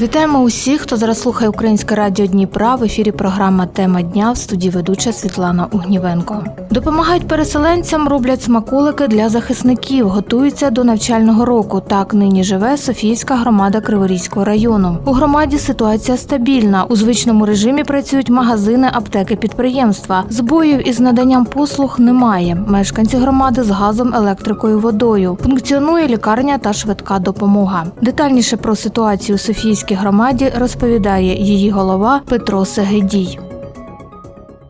Вітаємо усіх, хто зараз слухає Українське радіо Дніпра. В ефірі програма Тема дня в студії ведуча Світлана Угнівенко. Допомагають переселенцям, роблять смаколики для захисників, готуються до навчального року. Так нині живе Софійська громада Криворізького району. У громаді ситуація стабільна. У звичному режимі працюють магазини, аптеки, підприємства. Збоїв із наданням послуг немає. Мешканці громади з газом, електрикою, водою. Функціонує лікарня та швидка допомога. Детальніше про ситуацію у Софійській громаді розповідає її голова Петро Сегедій.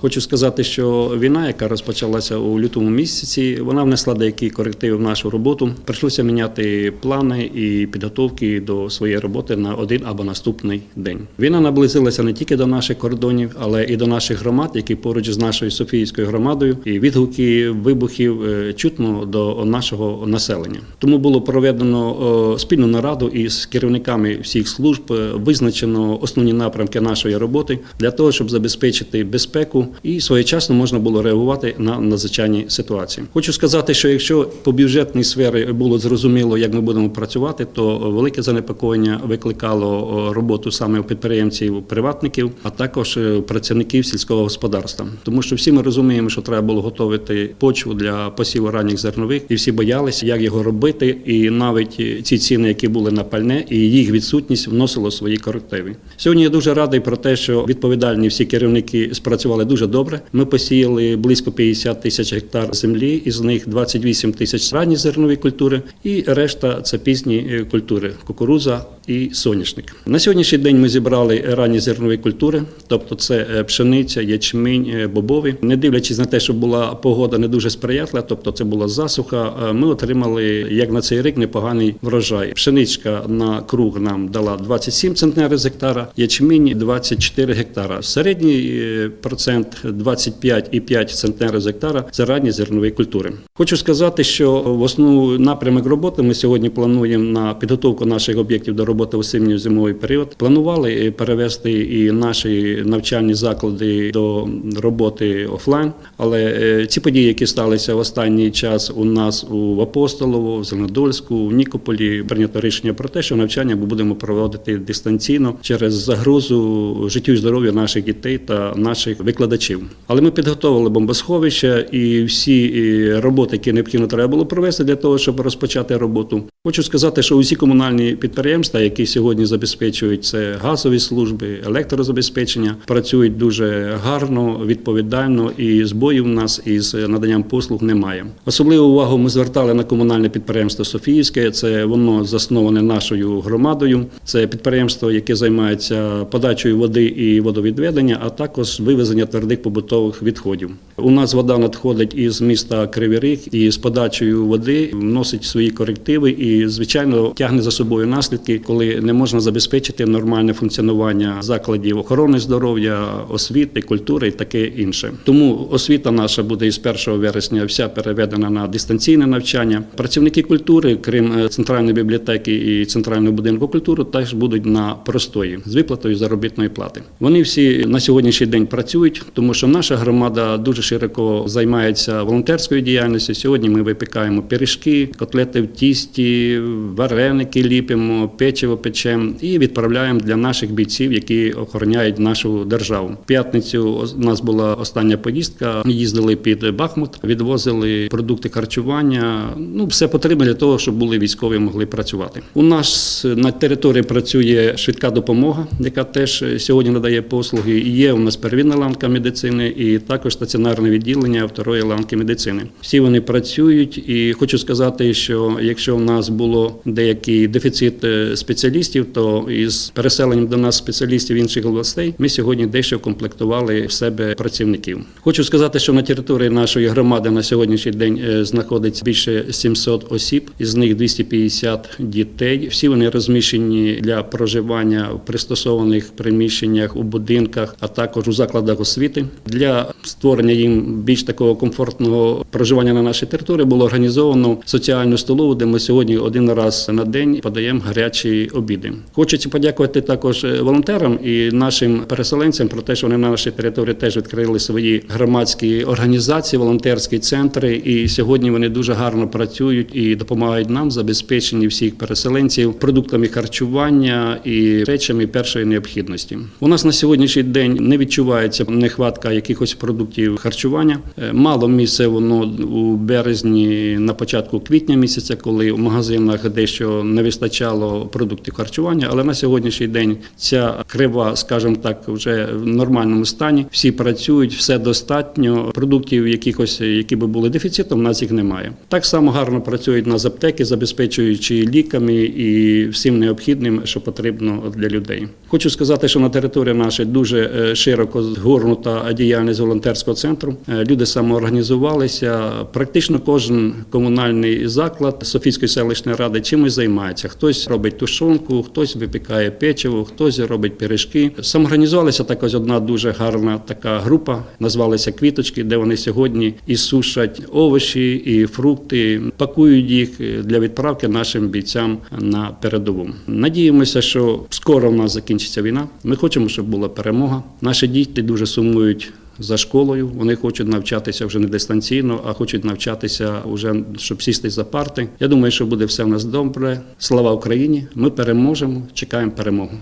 Хочу сказати, що війна, яка розпочалася у лютому місяці, вона внесла деякі корективи в нашу роботу. Прийшлося міняти плани і підготовки до своєї роботи на один або наступний день. Війна наблизилася не тільки до наших кордонів, але і до наших громад, які поруч з нашою Софіївською громадою, і відгуки вибухів е, чутно до нашого населення. Тому було проведено е, спільну нараду із керівниками всіх служб, е, визначено основні напрямки нашої роботи для того, щоб забезпечити безпеку і своєчасно можна було реагувати на надзвичайні ситуації. Хочу сказати, що якщо по бюджетній сфері було зрозуміло, як ми будемо працювати, то велике занепокоєння викликало роботу саме у підприємців, приватників, а також е, працівників сільського господарства. Тому що всі ми розуміємо, що треба було готувати почву для посіву ранніх зернових, і всі боялися, як його робити. І навіть ці ціни, які були на пальне, і їх відсутність вносило свої корективи. Сьогодні я дуже радий про те, що відповідальні всі керівники спрацювали дуже добре. Ми посіяли близько 50 тисяч гектар землі, із них 28 тисяч ранні зернові культури, і решта це пізні е, культури кукуруза і соняшник. На сьогоднішній день ми зібрали ранні зернові культури, тобто це е, пшениця, ячмінь, е, бобові. Не дивлячись на те, що була погода не дуже сприятлива, тобто це була засуха. е, Ми отримали як на цей рік непоганий врожай. Пшеничка на круг нам дала 27 центнерів з гектара, ячмінь 24 гектара. Середній процент 25,5 центнерів з гектара це ранні зернові культури. Хочу сказати, що в основну напрямок роботи ми сьогодні плануємо на підготовку наших об'єктів до роботи в осінньо-зимовий період. Планували е, перевести і наші навчальні заклади до роботи офлайн. Але е, ці події, які сталися в останній час у нас у Апостолово, в Зеленодольську, в Нікополі, прийнято рішення про те, що навчання ми будемо проводити дистанційно через загрозу життю і здоров'ю наших дітей та наших викладачів. Але ми підготовили бомбосховища і всі е, роботи, які необхідно треба було провести для того, щоб розпочати роботу. Хочу сказати, що усі комунальні підприємства, які сьогодні забезпечують це газові служби, електрозабезпечення, працюють дуже гарно, відповідально, і збоїв у нас із наданням послуг немає. Особливу увагу ми звертали на комунальне підприємство Софіївське. Це воно засноване нашою громадою. Це підприємство, яке займається подачею води і водовідведення, а також вивезення твердих побутових відходів. У нас вода надходить із міста Кривий Ріг і з подачею води вносить свої корективи і, звичайно, тягне за собою наслідки, коли не можна забезпечити нормальне функціонування закладів охорони здоров'я, освіти, культури і таке інше. Тому освіта наша буде із 1 вересня вся переведена на дистанційне навчання. Працівники культури, крім е, центральної бібліотеки і центрального будинку культури, теж будуть на простої з виплатою заробітної плати. Вони всі на сьогоднішній день працюють, тому що наша громада дуже широко займається волонтерською діяльністю. Сьогодні ми випікаємо пиріжки, котлети в тісті, вареники ліпимо, печиво печемо і відправляємо для наших бійців, які охороняють нашу державу. П'ятницю у нас була остання поїздка. Ми їздили під Бахмут, відвозили продукти харчування. Ну все потрібно для того, щоб були військові могли працювати. У нас на території працює швидка допомога, яка теж сьогодні надає послуги. Є у нас первинна ланка медицини, і також стаціонарне відділення второї ланки медицини. Всі вони працюють, і хочу сказати, що якщо у нас було деякий дефіцит е, спеціалістів, то із переселенням до нас спеціалістів інших областей ми сьогодні дещо комплектували в себе працівників. Хочу сказати, що на території нашої громади на сьогоднішній день е, знаходиться більше 700 осіб, із них 250 дітей. Всі вони розміщені для проживання в пристосованих приміщеннях у будинках, а також у закладах освіти. Для створення їм більш такого комфортного проживання на нашій території було організовано соціальну столову, де ми сьогодні один раз на день подаємо гарячі обіди. Хочеться подякувати також е, волонтерам і нашим переселенцям про те, що вони на нашій території теж відкрили свої громадські організації, волонтерські центри. І сьогодні вони дуже гарно працюють і допомагають нам забезпеченні всіх переселенців продуктами харчування і речами першої необхідності. У нас на сьогоднішній день не відчувається нехватка якихось продуктів харчування. Е, Мало місце воно у березні, на початку квітня місяця, коли в магазинах дещо не вистачало продуктів харчування. Але на сьогоднішній день ця крива, скажімо так, вже в нормальному стані. Всі працюють, все достатньо. Продуктів якихось, які би були дефіцитом, у нас їх немає. Так само гарно працюють нас аптеки, забезпечуючи ліками і всім необхідним, що потрібно для людей. Хочу сказати, що на території нашої дуже е, широко згорнута діяльність волонтерського центру. Е, Люди самоорганізувалися. Практично кожен комунальний заклад Софійської селищної ради чимось займається. Хтось робить тушонку, хтось випікає печиво, хтось робить пиріжки. Самоорганізувалася також одна дуже гарна така група, назвалися Квіточки, де вони сьогодні і сушать овочі, і фрукти, пакують їх для відправки нашим бійцям на передову. Надіємося, що скоро в нас закінчиться війна. Ми хочемо, щоб була перемога. Наші діти дуже сумують. За школою вони хочуть навчатися вже не дистанційно, а хочуть навчатися вже щоб сісти за парти. Я думаю, що буде все в нас добре. Слава Україні! Ми переможемо. Чекаємо перемогу.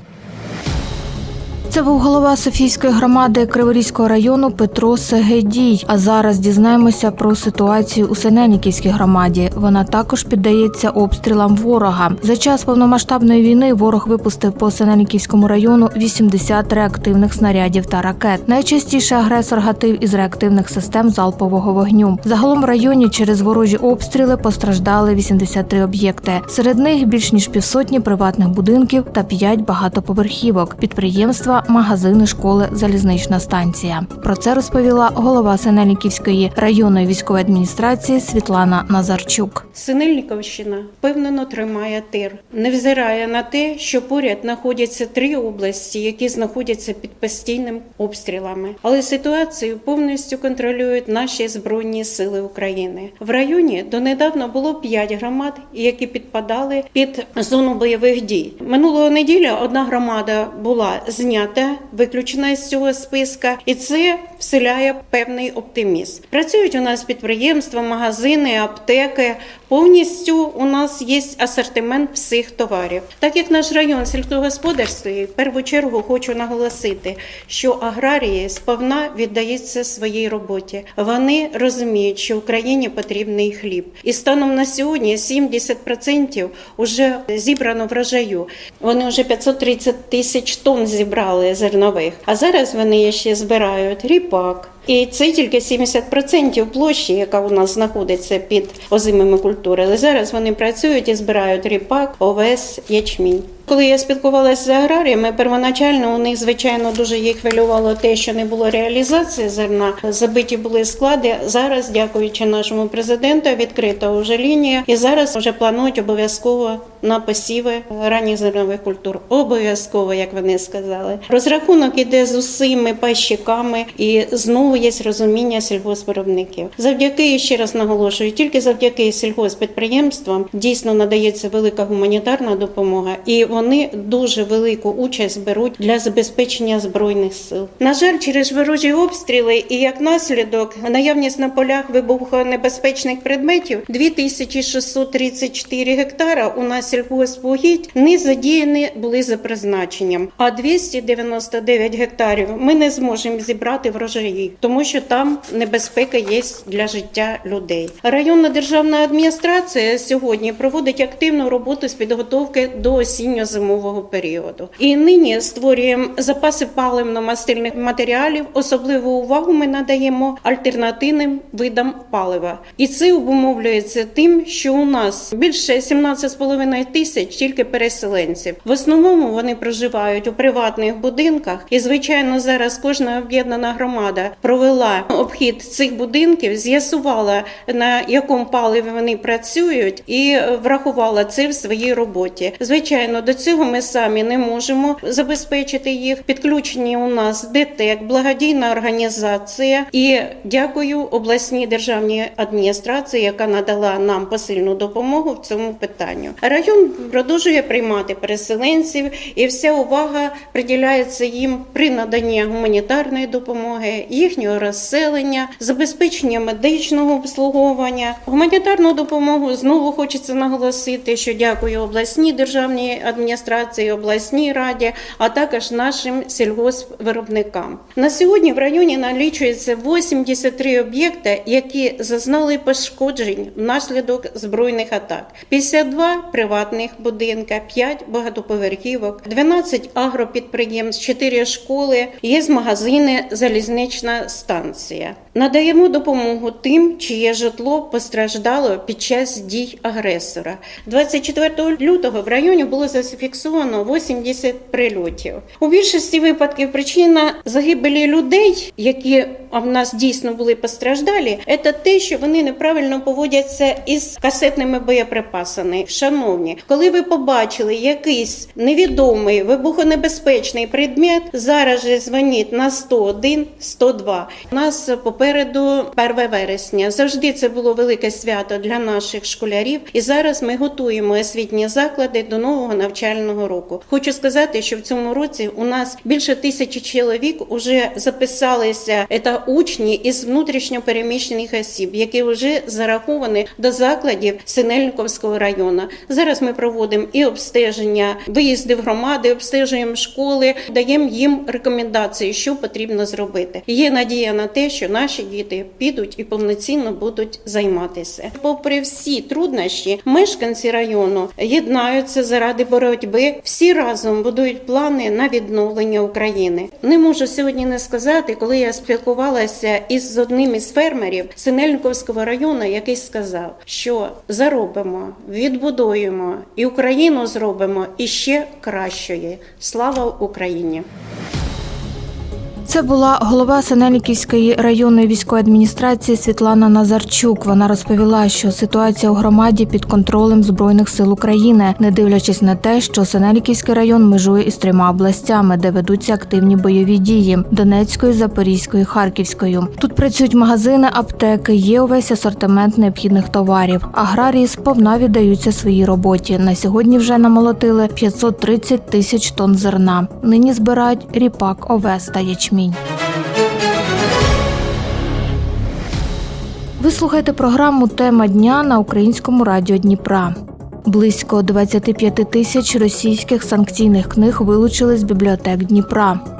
Це був голова Софійської громади Криворізького району Петро Сегедій. А зараз дізнаємося про ситуацію у Синельниківській громаді. Вона також піддається обстрілам ворога. За час повномасштабної війни ворог випустив по Синельниківському району 80 реактивних снарядів та ракет. Найчастіше агресор гатив із реактивних систем залпового вогню. Загалом в районі через ворожі обстріли постраждали 83 об'єкти. Серед них більш ніж півсотні приватних будинків та 5 багатоповерхівок, підприємства, магазини, школи, залізнична станція. Про це розповіла голова Синельниківської районної військової адміністрації Світлана Назарчук. Синельниковщина впевнено тримає тир, невзирає на те, що поряд знаходяться три області, які знаходяться під постійним обстрілами. Але ситуацію повністю контролюють наші збройні сили України. В районі донедавна було п'ять громад, які підпадали під зону бойових дій. Минулого неділя одна громада була знята, виключена з цього списка, і це вселяє певний оптимізм. Працюють у нас підприємства, магазини, аптеки. Повністю у нас є асортимент всіх товарів. Так як наш район сільськогосподарський, в першу чергу хочу наголосити, що аграрії сповна віддаються своїй роботі. Вони розуміють, що Україні потрібний хліб. І станом на сьогодні 70% вже зібрано врожаю. Вони вже 530 тисяч тонн зібрали зернових. А зараз вони ще збирають ріпак. І це тільки 70% площі, яка у нас знаходиться під озимими культурами. Але зараз вони працюють і збирають ріпак, овес, ячмінь. Коли я спілкувалася з аграріями, первоначально у них, звичайно, дуже їх хвилювало те, що не було реалізації зерна. Забиті були склади. Зараз, дякуючи нашому президенту, відкрита вже лінія, і зараз вже планують обов'язково на посіви ранніх зернових культур. Обов'язково, як вони сказали. Розрахунок іде з усіми пайщиками, і знову є розуміння сільгоспвиробників. Завдяки ще раз наголошую, тільки завдяки сільгоспідприємствам дійсно надається велика гуманітарна допомога, і вони дуже велику участь беруть для забезпечення збройних сил. На жаль, через ворожі обстріли і як наслідок наявність на полях вибухонебезпечних предметів 2634 гектара у нас сільгоспугідь не задіяні були за призначенням, а 299 гектарів ми не зможемо зібрати врожаї, тому що там небезпека є для життя людей. Районна державна адміністрація сьогодні проводить активну роботу з підготовки до осінньо осінньо-зимового періоду. І нині створюємо запаси паливно-мастильних матеріалів. Особливу увагу ми надаємо альтернативним видам палива. І це обумовлюється тим, що у нас більше 17,5 тисяч тільки переселенців. В основному вони проживають у приватних будинках, і звичайно, зараз кожна об'єднана громада провела обхід цих будинків, з'ясувала на якому паливі вони працюють, і врахувала це в своїй роботі. Звичайно, до цього ми самі не можемо забезпечити їх. Підключені у нас ДТЕК, благодійна організація. І дякую обласній державній адміністрації, яка надала нам посильну допомогу в цьому питанню. Район продовжує приймати переселенців, і вся увага приділяється їм при наданні гуманітарної допомоги, їхнього розселення, забезпечення медичного обслуговування. Гуманітарну допомогу знову хочеться наголосити, що дякую обласній державній адміністрації, обласній раді, а також нашим сільгоспвиробникам. На сьогодні в районі налічується 83 об'єкти, які зазнали пошкоджень внаслідок збройних атак. 52 приватних будинка, 5 багатоповерхівок, 12 агропідприємств, 4 школи, є магазини, залізнична станція. Надаємо допомогу тим, чиє житло постраждало під час дій агресора. 24 лютого в районі було зафіксовано 80 прильотів. У більшості випадків причина загибелі людей, які а в нас дійсно були постраждалі, це те, що вони неправильно поводяться із касетними боєприпасами. Шановні, коли ви побачили якийсь невідомий вибухонебезпечний предмет, зараз же дзвоніть на 101 102. У нас попереду 1 вересня. Завжди це було велике свято для наших школярів. І зараз ми готуємо освітні заклади до нового навчального року. Хочу сказати, що в цьому році у нас більше тисячі чоловік вже записалися. Це учні із внутрішньо переміщених осіб, які вже зараховані до закладів Синельниковського району. Зараз ми проводимо і обстеження, виїзди в громади, обстежуємо школи, даємо їм рекомендації, що потрібно зробити. Є надія на те, що наші діти підуть і повноцінно будуть займатися. Попри всі труднощі, мешканці району єднаються заради боротьби. Всі разом будують плани на відновлення України. Не можу сьогодні не сказати, коли я спілкувалася із одним із фермерів Синельниковського району, який сказав, що заробимо, відбудуємо і Україну зробимо іще кращої. Слава Україні! Це була голова Синельниківської районної військової адміністрації Світлана Назарчук. Вона розповіла, що ситуація у громаді під контролем збройних сил України, не дивлячись на те, що Синельниківський район межує із трьома областями, де ведуться активні бойові дії Донецькою, Запорізькою, Харківською. Тут працюють магазини, аптеки, є увесь асортимент необхідних товарів. Аграрії сповна віддаються своїй роботі. На сьогодні вже намолотили 530 тисяч тонн зерна. Нині збирають ріпак, овес та ячмінь. Ви слухаєте програму Тема дня на українському радіо Дніпра. Близько 25 тисяч російських санкційних книг вилучили з бібліотек Дніпра.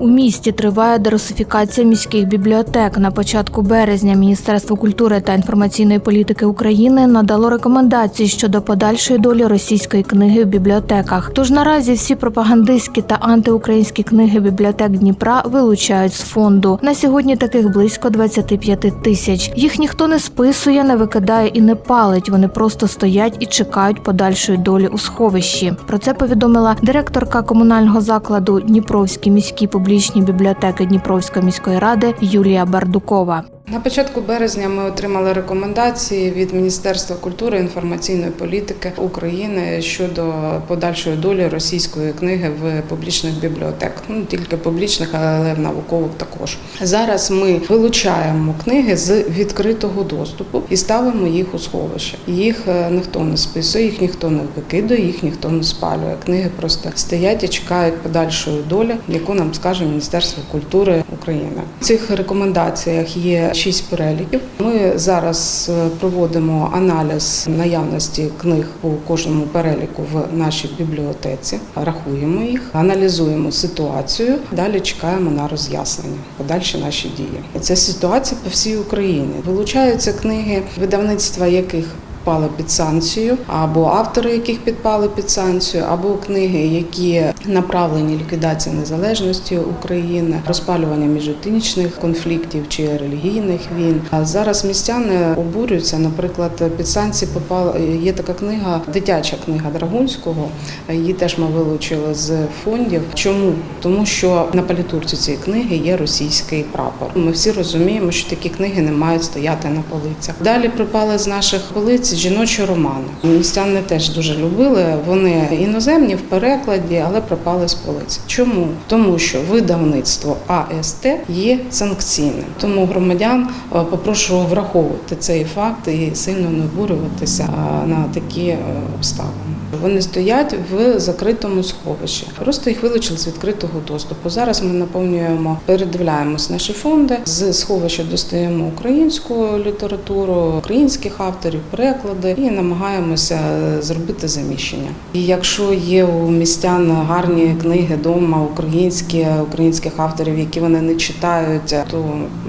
У місті триває дерусифікація міських бібліотек. На початку березня Міністерство культури та інформаційної політики України надало рекомендації щодо подальшої долі російської книги в бібліотеках. Тож наразі всі пропагандистські та антиукраїнські книги бібліотек Дніпра вилучають з фонду. На сьогодні таких близько 25 тисяч. Їх ніхто не списує, не викидає і не палить. Вони просто стоять і чекають подальшої долі у сховищі. Про це повідомила директорка комунального закладу Дніпровські міські публічні бібліотеки Дніпровської міської ради Юлія Бардукова. На початку березня ми отримали рекомендації від Міністерства культури і інформаційної політики України щодо подальшої долі російської книги в публічних бібліотеках. Ну тільки публічних, але в наукових також. Зараз ми вилучаємо книги з відкритого доступу і ставимо їх у сховище. Їх е, ніхто не списує, їх ніхто не викидує, їх ніхто не спалює. Книги просто стоять і чекають подальшої долі, яку нам скаже Міністерство культури України. В цих рекомендаціях є шість переліків. Ми зараз е, проводимо аналіз наявності книг по кожному переліку в нашій бібліотеці, рахуємо їх, аналізуємо ситуацію. Далі чекаємо на роз'яснення, подальші наші дії. Це ситуація по всій Україні. Вилучаються книги, видавництва яких підпали під санкцію, або автори, яких підпали під санкцію, або книги, які направлені ліквідації незалежності України, розпалювання міжетнічних конфліктів чи релігійних війн. А зараз містяни обурюються. Наприклад, під санкції попала є така книга, дитяча книга Драгунського. Її теж ми вилучили з фондів. Чому? Тому що на палітурці цієї книги є російський прапор. Ми всі розуміємо, що такі книги не мають стояти на полицях. Далі припали з наших полиць жіночі романи. Містяни теж дуже любили. Вони іноземні в перекладі, але пропали з полиць. Чому? Тому що видавництво АСТ є санкційним. Тому громадян е, попрошу враховувати цей факт і сильно не обурюватися е, на такі е, обставини. Вони стоять в закритому сховищі. Просто їх вилучили з відкритого доступу. Зараз ми наповнюємо, передивляємось наші фонди. З сховища достаємо українську літературу, українських авторів, переклади і намагаємося зробити заміщення. І якщо є у містян гарні книги дома, українські українських авторів, які вони не читають, то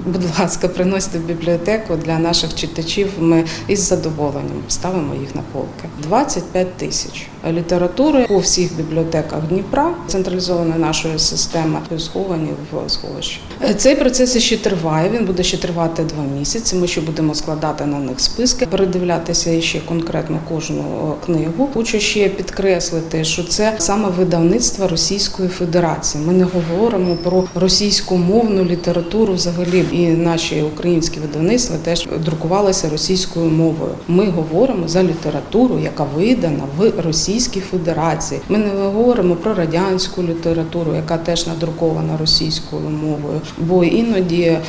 будь ласка, приносьте в бібліотеку для наших читачів. Ми із задоволенням ставимо їх на полки. 25 тисяч message. Літератури по всіх бібліотеках Дніпра, централізованої нашої системи, сховані в сховищі. Цей процес ще триває. Він буде ще тривати два місяці. Ми ще будемо складати на них списки, передивлятися ще конкретно кожну е, книгу. Хочу ще підкреслити, що це саме видавництво Російської Федерації. Ми не говоримо про російськомовну літературу взагалі, і наші українські видавництва теж друкувалися російською мовою. Ми говоримо за літературу, яка видана в Російській Федерації. Ми не говоримо про радянську літературу, яка теж надрукована російською мовою, бо іноді е,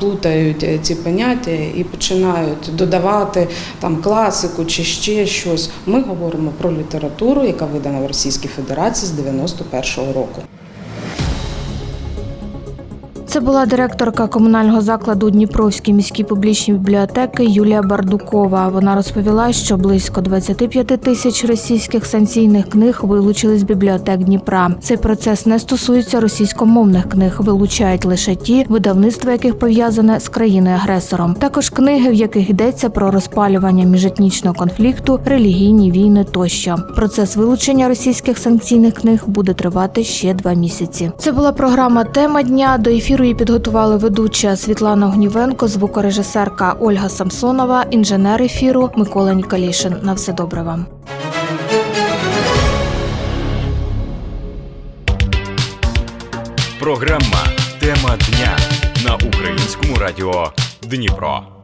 плутають ці поняття і починають додавати там класику чи ще щось. Ми говоримо про літературу, яка видана в Російській Федерації з 91-го року. Це була директорка комунального закладу Дніпровські міські публічні бібліотеки Юлія Бардукова. Вона розповіла, що близько 25 тисяч російських санкційних книг вилучили з бібліотек Дніпра. Цей процес не стосується російськомовних книг, вилучають лише ті, видавництво яких пов'язане з країною-агресором. Також книги, в яких йдеться про розпалювання міжетнічного конфлікту, релігійні війни тощо. Процес вилучення російських санкційних книг буде тривати ще два місяці. Це була програма Тема дня. До ефіру її підготували ведуча Світлана Огнівенко, звукорежисерка Ольга Самсонова, інженер ефіру Микола Ніколішин. На все добре вам. Програма Тема дня на українському радіо Дніпро.